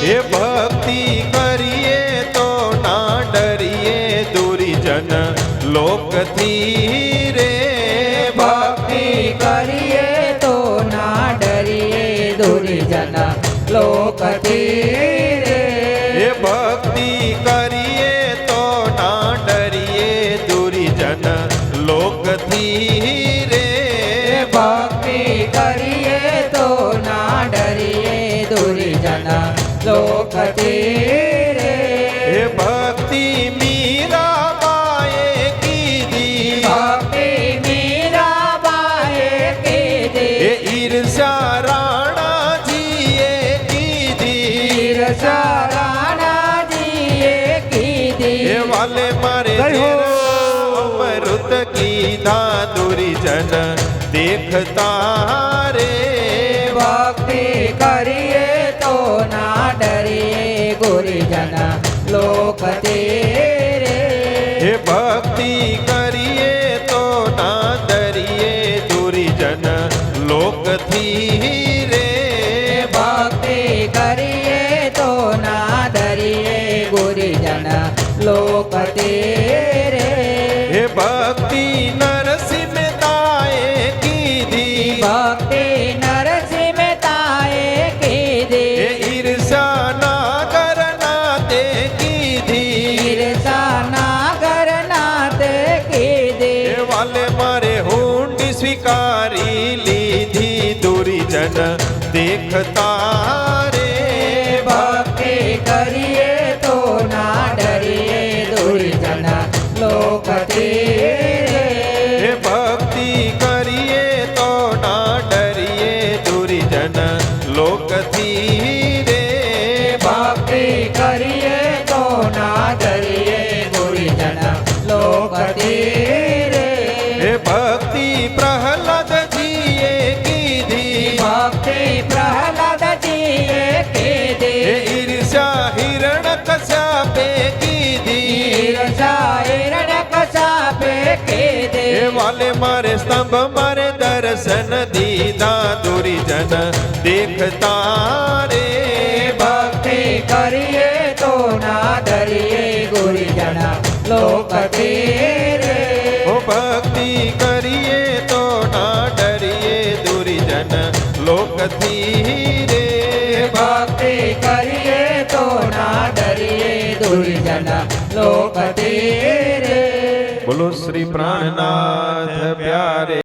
हे भक्ति करिए तो ना डरिए दुरीजन। लोक थी रे भक्ति करिए तो ना डरिए दुरीजन। लोक थी रे भक्ति करिए तेरे भक्ति मीरा बाए की दी। भक्ति मीरा बाए की दी। ईर्षा राणा जी की दी। ईर्षा राणा जी की दी। वाले मारे अमृत की दादुरी जन देखता रे। भक्ति करी ગુરુજન લોક રે એ ભક્તિ કરીએ તો ના દરીએ દુરીજન લોકથી રે ભક્તિ કરીએ તો ના ડરીએ ગુરુજન લોક રે એ ભક્તિ નરસિંહ સ્વીકારી લીધી દુરીજન દેખતા રે ભક્તિ કરીએ તો ના ડરીએ દુર્જન લોક એ ભક્તિ કરીએ તો ના ડરીએ દુરીજન લોકથી રે ભક્તિ કરીએ તો ના ડરીએ દુર્જન લોક दे। वाले मारे स्तंभ मारे दर्शन दीदा दूरी जन देखता रे। भक्ति करिए तो ना डरिए गुरी जन लोक तेरे। ओ भक्ति करिए तो ना डरिए दूरी जन लोक रे भक्ति करिए तो ना डरिए दूरी जन लोक तेरे। બોલો શ્રી પ્રાણનાથ પ્યારે.